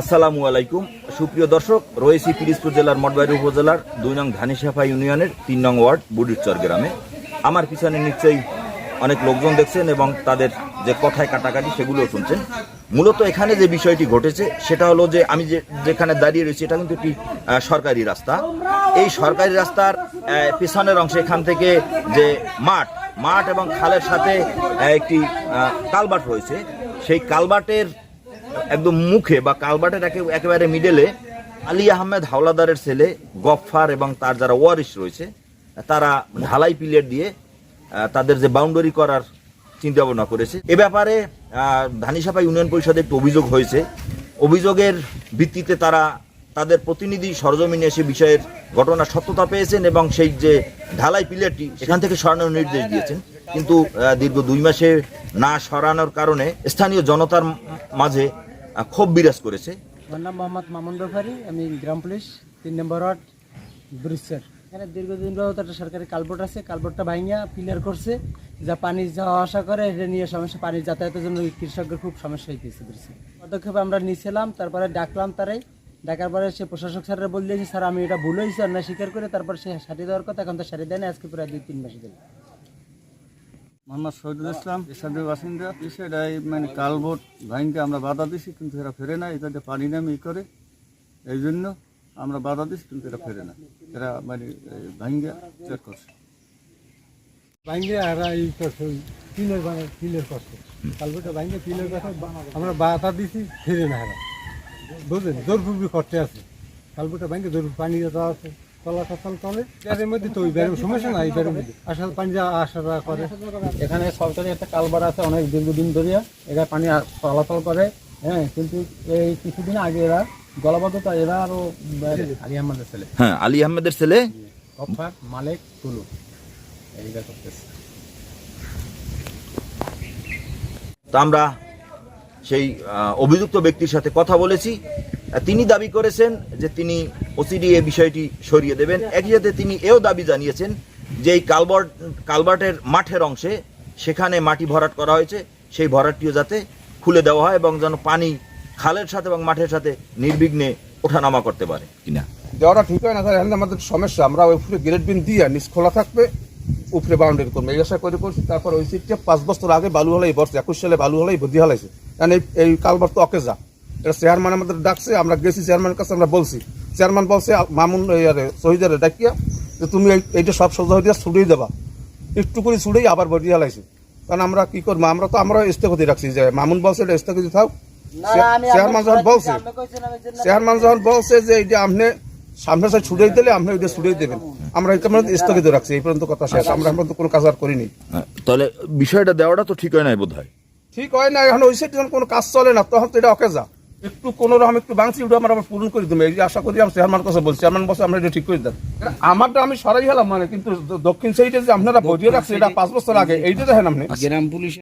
আসসালামু আলাইকুম। সুপ্রিয় দর্শক, রয়েছি পিরিজপুর জেলার মঠবাড়ি উপজেলার দুই নং ধানিসাফা ইউনিয়নের তিন নং ওয়ার্ড বুডিরচর গ্রামে। আমার পিছনে নিশ্চয়ই অনেক লোকজন দেখছেন এবং তাদের যে কথায় কাটাকাটি সেগুলোও শুনছেন। মূলত এখানে যে বিষয়টি ঘটেছে, সেটা হলো যে আমি যে যেখানে দাঁড়িয়ে রয়েছি, এটা কিন্তু একটি সরকারি রাস্তা। এই সরকারি রাস্তার পিছনের অংশে এখান থেকে যে মাঠ মাঠ এবং খালের সাথে একটি কালবাট রয়েছে। সেই কালবাটের একদম মুখে বা কালবাটের একেবারে মিডেলে আলী আহমেদ হাওলাদারের ছেলে গফফার এবং তার যারা ওয়ারিশ রয়েছে তারা ঢালাই পিলিয়ার দিয়ে তাদের যে বাউন্ডারি করার চিন্তা ভাবনা করেছে। এ ব্যাপারে আহ, ধানিসাপা ইউনিয়ন পরিষদে একটি অভিযোগ হয়েছে। অভিযোগের ভিত্তিতে তারা তাদের প্রতিনিধি সরজমিনে এসে বিষয়ের ঘটনা সত্যতা পেয়েছেন এবং সেই যে ঢালাই পিলারটি এখান থেকে সরানোর নির্দেশ দিয়েছেন। কিন্তু দীর্ঘ দুই মাসে না সরানোর কারণে স্থানীয় জনতার মাঝে ক্ষোভ বিরাজ করেছে। আমার নাম মোহাম্মদ মামুন রফারি, আমি গ্রাম পুলিশ, তিন নম্বর ওয়ার্ড, ব্রিজের। এখানে দীর্ঘদিন যাবত একটা সরকারি কালবোট আছে কালবোটটা ভাঙিয়া পিলার করছে, যা পানি যাওয়া আসা করে, এটা নিয়ে সমস্যা পানি যাতায়াতের জন্য কৃষকদের খুব সমস্যা হইতেছে ব্রিজে। পদক্ষেপ আমরা নিয়েছিলাম তারপরে ডাকলাম তারাই ডাকার পরে সে প্রশাসক স্যাররা বললে যে, স্যার, আমি এটা ভুল হয়েছি না স্বীকার করে, তারপর সে সারি দেওয়ার কথা, এখন তো সারি দেয় না আজকে প্রায় দুই তিন মাস দিল মোহাম্মদ শহীদুল ইসলাম স্থানীয় বাসিন্দা। বিষয়টাই মানে কালবোট ভাইনকে আমরা বাধা দিছি, কিন্তু এরা ফেরে না এটাতে পানি নামে ই করে, এই জন্য আমরা বাধা দিছি, কিন্তু এরা ফেরে না। এরা মানে ভাইঙ্গা চেক করছে। এই করছে পিলের পিলের করছে কালবোটা কথা আমরা বাধা দিছি, ফিরে না হারা বুঝলেন? জোরপূর্বী করতে আছে। কালবোটা ভাঙ্গে জোর পানি দেওয়া আছে। চলাচল করে এর মধ্যে তো ওই বেরোর সমস্যা নাই বেরোর মধ্যে। আসা পানি যা আসা যাওয়া করে। এখানে সরকারি একটা কালবার আছে অনেক দীর্ঘদিন ধরিয়া এরা পানি চলাচল করে হ্যাঁ কিন্তু এই কিছুদিন আগে এরা জলাবদ্ধতা এরা আরও আলী আহমদের ছেলে। হ্যাঁ আলী আহমেদের ছেলে? গফার মালেক টুলু এইটা করতেছে। তা আমরা সেই অভিযুক্ত ব্যক্তির সাথে কথা বলেছি। তিনি দাবি করেছেন যে তিনি ওসিডি এ বিষয়টি সরিয়ে দেবেন। একই সাথে তিনি এও দাবি জানিয়েছেন যে এই কালবার্ট কালবার্টের মাঠের অংশে সেখানে মাটি ভরাট করা হয়েছে। সেই ভরাটটিও যাতে খুলে দেওয়া হয় এবং যেন পানি খালের সাথে এবং মাঠের সাথে নির্বিঘ্নে ওঠানামা করতে পারে। কিনা? দেওয়াটা ঠিক হয় না স্যার এখানে আমাদের সমস্যা। আমরা ওই উপরে গ্রেড বিন দিয়ে নিচ খোলা থাকবে উপরে বাউন্ডারি করব। এই আশা করে করছি। তারপর ওই সিটটা পাঁচ বছর আগে বালু হলাই বসছে একুশ সালে বালু হলাই ভর্তি হলাইছে। কারণ এই এই কালবার তো অকেজা। এটা চেয়ারম্যান আমাদের ডাকছে আমরা গেছি চেয়ারম্যানের কাছে আমরা বলছি। চেয়ারম্যান বলছে মামুন এই শহীদের ডাকিয়া যে তুমি এইটা সব সোজা হয়ে দিয়ে ছুড়েই দেবা একটু করে ছুড়েই আবার ভর্তি হলাইছে কারণ আমরা কি করব? আমরা তো আমরা স্থগতি রাখছি যে মামুন বলছে এটা স্থগতি থাক। চেয়ারম্যান যখন বলছে চেয়ারম্যান যখন বলছে যে এইটা আপনি সামনে সাইড ছুড়ে দিলে আপনি ওইটা ছুড়ে দেবেন। আমরা এটা আমরা স্থগিত রাখছি এই পর্যন্ত কথা শেষ। আমরা এখন পর্যন্ত কোনো কাজ আর করিনি। হ্যাঁ, তাহলে বিষয়টা দেওয়াটা তো ঠিক হয় নাই বোধ হয় ঠিক হয় না এখন ওই সাইড যখন কোনো কাজ চলে না তখন তো এটা অকেজা। একটু কোনো রকম একটু বাংছি উঠে আমার আবার পূরণ করে দেবে। এই আশা করি আমি চেয়ারম্যান কাছে বলছি, চেয়ারম্যান বসে আমরা এটা ঠিক করে দেন আমারটা আমি সরাই হলাম মানে কিন্তু দক্ষিণ সাইডে যে আপনারা বজিয়ে রাখছে এটা পাঁচ বছর আগে এইটা দেখেন আপনি।